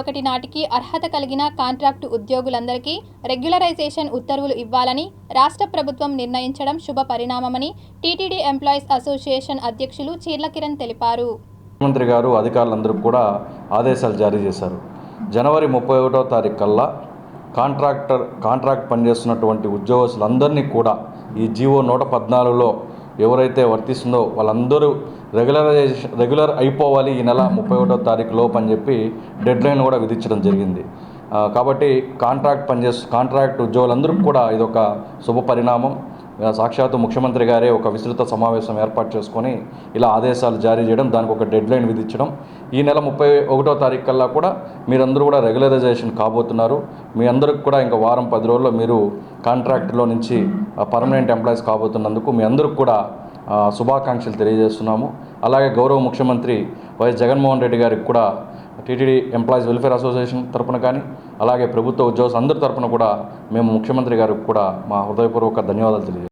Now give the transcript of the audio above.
ఒకటి నాటికి అర్హత కలిగిన కాంట్రాక్టు ఉద్యోగులందరికీ రెగ్యులరైజేషన్ ఉత్తర్వులు ఇవ్వాలని రాష్ట్ర ప్రభుత్వం నిర్ణయించడం శుభ పరిణామమని టీటీడీ ఎంప్లాయీస్ అసోసియేషన్ అధ్యక్షులు చీర్ల కిరణ్ తెలిపారు. ముఖ్యమంత్రి గారు అధికారులందరూ కూడా ఆదేశాలు జారీ చేశారు. జనవరి ముప్పై ఒకటో తారీఖు కల్లా కాంట్రాక్టర్ కాంట్రాక్ట్ పనిచేస్తున్నటువంటి ఉద్యోగస్తులందరినీ కూడా ఈ జీవో నూట పద్నాలుగులో ఎవరైతే వర్తిస్తుందో వాళ్ళందరూ రెగ్యులరైజేషన్ రెగ్యులర్ అయిపోవాలి ఈ నెల ముప్పై ఒకటో తారీఖు లోపు అని చెప్పి డెడ్ లైన్ కూడా విధించడం జరిగింది. కాబట్టి కాంట్రాక్ట్ పనిచేస్తు కాంట్రాక్ట్ ఉద్యోగులందరికీ కూడా ఇదొక శుభ పరిణామం సాక్షాత్తు ముఖ్యమంత్రి గారే ఒక విస్తృత సమావేశం ఏర్పాటు చేసుకొని ఇలా ఆదేశాలు జారీ చేయడం దానికి ఒక డెడ్ లైన్ విధించడం. ఈ నెల ముప్పై ఒకటో తారీఖు కల్లా కూడా మీరందరూ కూడా రెగ్యులరైజేషన్ కాబోతున్నారు. మీ అందరికి కూడా ఇంకా వారం పది రోజుల్లో మీరు కాంట్రాక్ట్లో నుంచి పర్మనెంట్ ఎంప్లాయీస్ కాబోతున్నందుకు మీ అందరికి కూడా శుభాకాంక్షలు తెలియజేస్తున్నాము. అలాగే గౌరవ ముఖ్యమంత్రి వైఎస్ జగన్మోహన్ రెడ్డి గారికి కూడా టీటీడీ ఎంప్లాయీస్ వెల్ఫేర్ అసోసియేషన్ తరపున కానీ అలాగే ప్రభుత్వ ఉద్యోగస్తులు అందరి తరపున కూడా మేము ముఖ్యమంత్రి గారికి కూడా మా హృదయపూర్వక ధన్యవాదాలు తెలియజేస్తాం